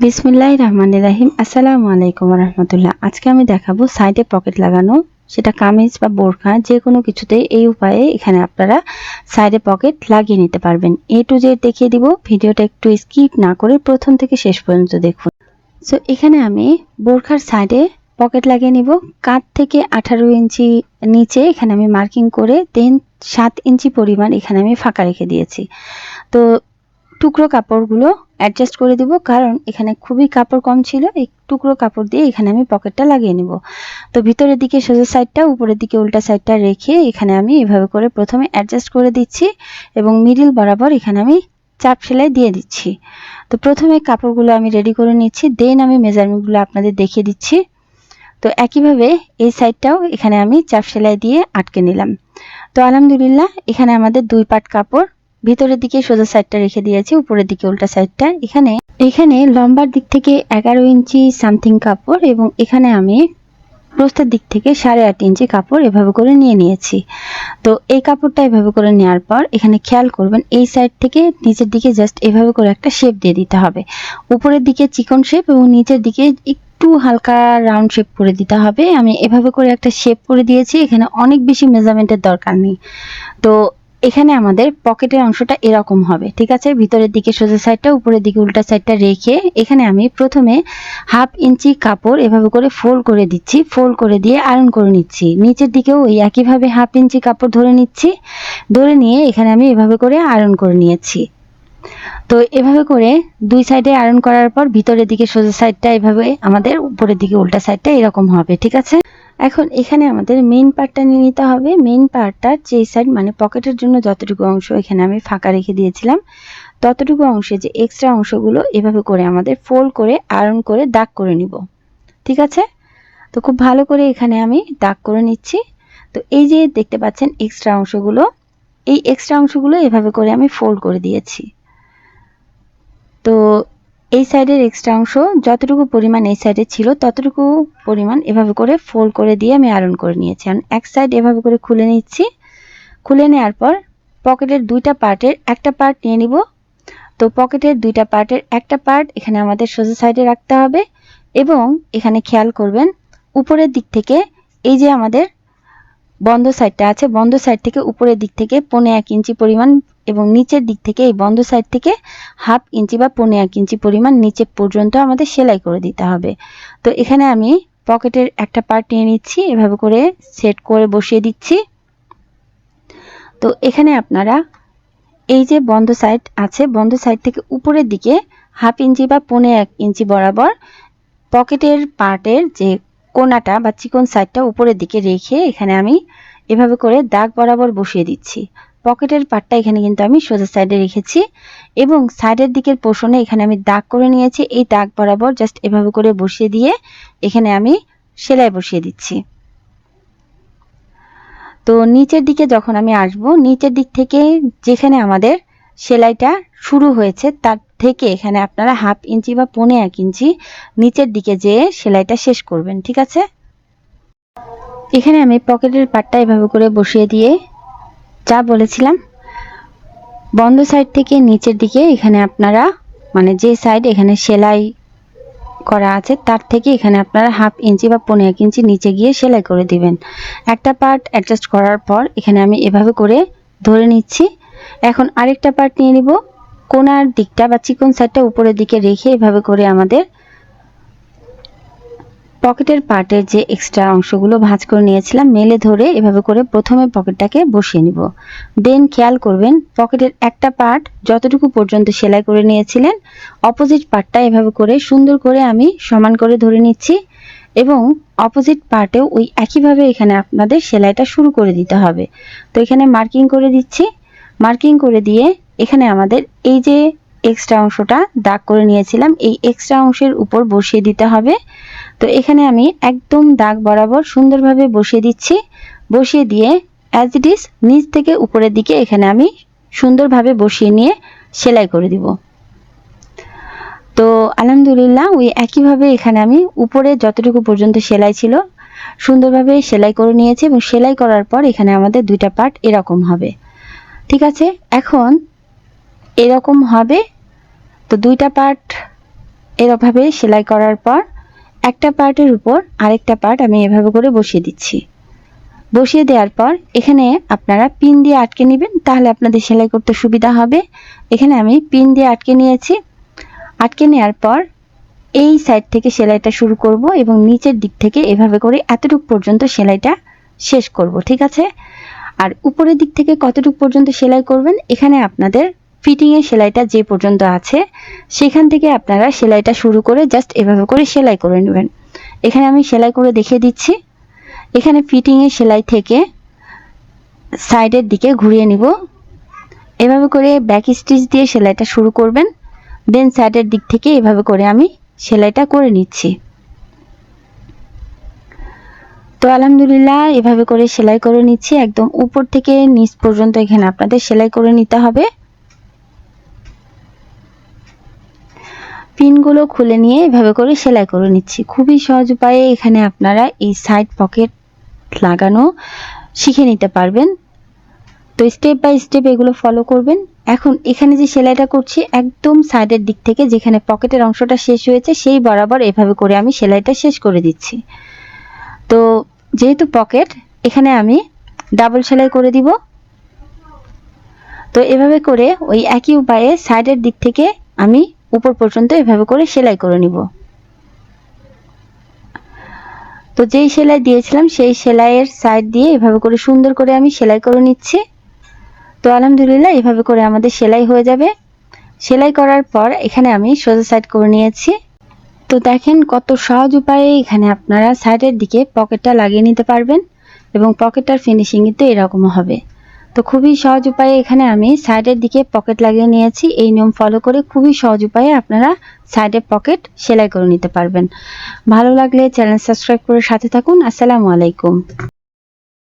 বিসমিল্লাহ রহমান রাহিম। আসসালামু আলাইকুম রহমতুল্লাহ আজকে আমি দেখাবো সাইডে পকেট লাগানো, সেটা কামিজ বা বোরখা যে কোনো কিছুতে এই উপায়ে এখানে আপনারা সাইডে পকেট লাগিয়ে নিতে পারবেন। এ টু জেড দেখিয়ে দিব। ভিডিওটা একটু স্কিপ না করে প্রথম থেকে শেষ পর্যন্ত দেখুন। সো এখানে আমি বোরখার সাইডে পকেট লাগিয়ে নিব। কাত থেকে আঠারো ইঞ্চি নিচে এখানে আমি মার্কিং করে দেন সাত ইঞ্চি পরিমাণ এখানে আমি ফাঁকা রেখে দিয়েছি। তো টুকরো কাপড়গুলো অ্যাডজাস্ট করে দিব, কারণ এখানে খুবই কাপড় কম ছিল। এই টুকরো কাপড় দিয়ে এখানে আমি পকেটটা লাগিয়ে নিব। তো ভিতরের দিকে সোজা সাইডটা উপরের দিকে উল্টা সাইডটা রেখে এখানে আমি এভাবে করে প্রথমে অ্যাডজাস্ট করে দিচ্ছি এবং মিডিল বরাবর এখানে আমি চাপ সেলাই দিয়ে দিচ্ছি। তো প্রথমে কাপড়গুলো আমি রেডি করে নিচ্ছি দেন আমি মেজারমেন্টগুলো আপনাদের দেখিয়ে দিচ্ছি। তো একইভাবে এই সাইডটাও এখানে আমি চাপ সেলাই দিয়ে আটকে নিলাম। তো আলহামদুলিল্লাহ, এখানে আমাদের দুই পাট কাপড় ভিতরের দিকে সোজা সাইডটা রেখে দিয়েছি, উপরের দিকে উল্টা সাইডটা এখানে এখানে লম্বার দিক থেকে এগারো ইঞ্চি সামথিং কাপড় এবং এখানে আমি প্রস্তের দিক থেকে সাড়ে আট ইঞ্চি কাপড় এভাবে করে নিয়ে নিয়েছি। তো এই কাপড়টা এভাবে করে নেওয়ার পর এখানে খেয়াল করবেন, এই সাইড থেকে নিচের দিকে জাস্ট এভাবে করে একটা শেপ দিয়ে দিতে হবে। উপরের দিকে চিকন শেপ এবং নিচের দিকে একটু হালকা রাউন্ড শেপ করে দিতে হবে। আমি এভাবে করে একটা শেপ করে দিয়েছি, এখানে অনেক বেশি মেজারমেন্টের দরকার নেই। তো এখানে আমাদের পকেটের অংশটা এরকম হবে, ঠিক আছে? ভিতরের দিকে সোজা সাইডটা উপরের দিকে উল্টা সাইডটা রেখে এখানে আমি প্রথমে হাফ ইঞ্চি কাপড় এভাবে করে ফোল্ড করে দিচ্ছি ফোল্ড করে দিয়ে আয়রন করে নিচ্ছি। নিচের দিকেও ওই একইভাবে হাফ ইঞ্চি কাপড় ধরে নিচ্ছি, ধরে নিয়ে এখানে আমি এভাবে করে আয়রন করে নিয়েছি। তো এভাবে করে দুই সাইডে আয়রন করার পর ভিতরের দিকে সোজা সাইডটা এভাবে, আমাদের উপরের দিকে উল্টা সাইডটা এরকম হবে, ঠিক আছে? এখন এখানে আমাদের মেইন পার্টটা নিয়ে নিতে হবে। মেইন পার্টটা যে সাইড মানে পকেটের জন্য যতটুকু অংশ এখানে আমি ফাঁকা রেখে দিয়েছিলাম, ততটুকু অংশে যে এক্সট্রা অংশগুলো এভাবে করে আমাদের ফোল্ড করে আয়রন করে দাগ করে নিব, ঠিক আছে? তো খুব ভালো করে এখানে আমি দাগ করে নিচ্ছি। তো এই যে দেখতে পাচ্ছেন এক্সট্রা অংশগুলো, এই এক্সট্রা অংশগুলো এভাবে করে আমি ফোল্ড করে দিয়েছি। তো এই সাইডের এক্সট্রা অংশ যতটুকু পরিমাণ এই সাইডে ছিল, ততটুকু পরিমাণ এভাবে করে ফোল্ড করে দিয়ে আমি আয়রন করে নিয়েছি। আর এক সাইড এভাবে করে খুলে নিচ্ছি। খুলে নেওয়ার পর পকেটের দুইটা পার্টের একটা পার্ট নিয়ে নিব। তো পকেটের দুইটা পার্টের একটা পার্ট এখানে আমাদের সোজা সাইডে রাখতে হবে এবং এখানে খেয়াল করবেন, উপরের দিক থেকে এই যে আমাদের বন্ধ সাইডটা আছে। বন্ধ সাইড থেকে উপরের দিক থেকে পনে এক ইঞ্চি পরিমাণ এবং নিচের দিক থেকে এই বন্ধ সাইড থেকে হাফ ইঞ্চি বা পনে এক ইঞ্চি পরিমাণ নিচে পর্যন্ত আমাদের সেলাই করে দিতে হবে। তো এখানে আমি পকেটের একটা পার্ট নিয়ে নিচ্ছি, এভাবে করে সেট করে বসিয়ে দিচ্ছি। তো এখানে আপনারা এই যে বন্ধ সাইড আছে, বন্ধ সাইড থেকে উপরের দিকে হাফ ইঞ্চি বা পনে এক ইঞ্চি বরাবর পকেটের পার্টের যে কোনাটা বা চিকন সাইডটা উপরের দিকে রেখে এখানে আমি এভাবে করে দাগ বরাবর বসিয়ে দিচ্ছি। পকেটের পার্টটা এখানে কিন্তু আমি সোজা সাইডে রেখেছি এবং সাইডের দিকের পোষণে এখানে আমি দাগ করে নিয়েছি। এই দাগ বরাবর জাস্ট এভাবে করে বসিয়ে দিয়ে এখানে আমি সেলাই বসিয়ে দিচ্ছি। তো নিচের দিকে যখন আমি আসব, নিচের দিক থেকে যেখানে আমাদের সেলাইটা শুরু হয়েছে, তার থেকে এখানে আপনারা হাফ ইঞ্চি বা পনে এক ইঞ্চি নিচের দিকে যেয়ে সেলাইটা শেষ করবেন, ঠিক আছে? এখানে আমি পকেটের পাটটা এভাবে করে বসিয়ে দিয়ে যা বলেছিলাম, বন্ধ সাইড থেকে নিচের দিকে এখানে আপনারা মানে যে সাইড এখানে সেলাই করা আছে, তার থেকে এখানে আপনারা হাফ ইঞ্চি বা পনেরো এক ইঞ্চি নিচে গিয়ে সেলাই করে দিবেন। একটা পার্ট অ্যাডজাস্ট করার পর এখানে আমি এভাবে করে ধরে নিচ্ছি। এখন আরেকটা পার্ট নিয়ে নিব। কোনার দিকটা বা চিকন সাইডটা উপরের দিকে রেখে এভাবে করে আমাদের পকেটের পার্টের যে এক্সট্রা অংশগুলো ভাঁজ করে নিয়েছিলাম, মেলে ধরে এভাবে করে প্রথমে পকেটটাকে বসিয়ে নিব। দেন খেয়াল করবেন, পকেটের একটা পার্ট যতটুকু পর্যন্ত সেলাই করে নিয়েছিলেন অপোজিট পার্টটা এভাবে করে সুন্দর করে আমি সমান করে ধরে নিচ্ছি এবং অপোজিট পার্টেও ওই একইভাবে এখানে আপনাদের সেলাইটা শুরু করে দিতে হবে। তো এখানে মার্কিং করে দিচ্ছি। মার্কিং করে দিয়ে এখানে আমাদের এই যে এক্সট্রা অংশটা দাগ করে নিয়েছিলাম, এই এক্সট্রা অংশের উপর বসিয়ে দিতে হবে। তো এখানে আমি একদম দাগ বরাবর সুন্দরভাবে বসিয়ে দিচ্ছি। বসিয়ে দিয়ে অ্যাজ ইট ইজ নিচ থেকে উপরের দিকে এখানে আমি সুন্দরভাবে বসিয়ে নিয়ে সেলাই করে দিব। তো আলহামদুলিল্লাহ, ওই একইভাবে এখানে আমি উপরে যতটুকু পর্যন্ত সেলাই ছিল, সুন্দরভাবে সেলাই করে নিয়েছি এবং সেলাই করার পর এখানে আমাদের দুইটা পার্ট এরকম হবে। ঠিক আছে? এখন এরকম হবে। তো দুইটা পার্ট এরভাবে সেলাই করার পর একটা পার্টের উপর আরেকটা পার্ট আমি এভাবে করে বসিয়ে দিচ্ছি। বসিয়ে দেওয়ার পর এখানে আপনারা পিন দিয়ে আটকে নেবেন, তাহলে আপনাদের সেলাই করতে সুবিধা হবে। এখানে আমি পিন দিয়ে আটকে নিয়েছি। আটকে নেওয়ার পর এই সাইড থেকে সেলাইটা শুরু করব এবং নিচের দিক থেকে এভাবে করে এতটুকু পর্যন্ত সেলাইটা শেষ করব, ঠিক আছে? আর উপরের দিক থেকে কতটুকু পর্যন্ত সেলাই করবেন, এখানে আপনাদের ফিটিংয়ের সেলাইটা যে পর্যন্ত আছে, সেখান থেকে আপনারা সেলাইটা শুরু করে জাস্ট এভাবে করে সেলাই করে নেবেন। এখানে আমি সেলাই করে দেখিয়ে দিচ্ছি। এখানে ফিটিংয়ের সেলাই থেকে সাইডের দিকে ঘুরিয়ে নিব। এভাবে করে ব্যাক স্টিচ দিয়ে সেলাইটা শুরু করবেন। দেন সাইডের দিক থেকে এভাবে করে আমি সেলাইটা করে নিচ্ছি। তো আলহামদুলিল্লাহ, এভাবে করে সেলাই করে নিচ্ছি। একদম উপর থেকে নিচ পর্যন্ত এখানে আপনাদের সেলাই করে নিতে হবে। পিনগুলো খুলে নিয়ে এভাবে করে সেলাই করে নিচ্ছি। খুবই সহজ উপায়ে এখানে আপনারা এই সাইড পকেট লাগানো শিখে নিতে পারবেন। তো স্টেপ বাই স্টেপ এগুলো ফলো করবেন। এখন এখানে যে সেলাইটা করছি, একদম সাইডের দিক থেকে যেখানে পকেটের অংশটা শেষ হয়েছে, সেই বরাবর এভাবে করে আমি সেলাইটা শেষ করে দিচ্ছি। তো যেহেতু পকেট, এখানে আমি ডাবল সেলাই করে দিব। তো এভাবে করে ওই একই উপায়ে সাইডের দিক থেকে আমি উপর পর্যন্ত এভাবে করে সেলাই করে নিব। তো যেই সেলাই দিয়েছিলাম, সেই সেলাইয়ের সাইড দিয়ে এভাবে করে সুন্দর করে আমি সেলাই করে নিচ্ছি। তো আলহামদুলিল্লাহ এভাবে করে আমাদের সেলাই হয়ে যাবে। সেলাই করার পর এখানে আমি সোজা সাইড করে নিয়েছি। তো দেখেন কত সহজ উপায়ে এখানে আপনারা সাইডের দিকে পকেটটা লাগিয়ে নিতে পারবেন এবং পকেটটার ফিনিশিং কিন্তু এরকম হবে। তো খুবই সহজ উপায়ে এখানে আমি সাইডের দিকে পকেট লাগিয়ে নিয়েছি। এই নিয়ম ফলো করে খুবই সহজ উপায়ে আপনারা সাইডে পকেট সেলাই করে নিতে পারবেন। ভালো লাগলে চ্যানেল সাবস্ক্রাইব করে সাথে থাকুন। আসসালামু আলাইকুম।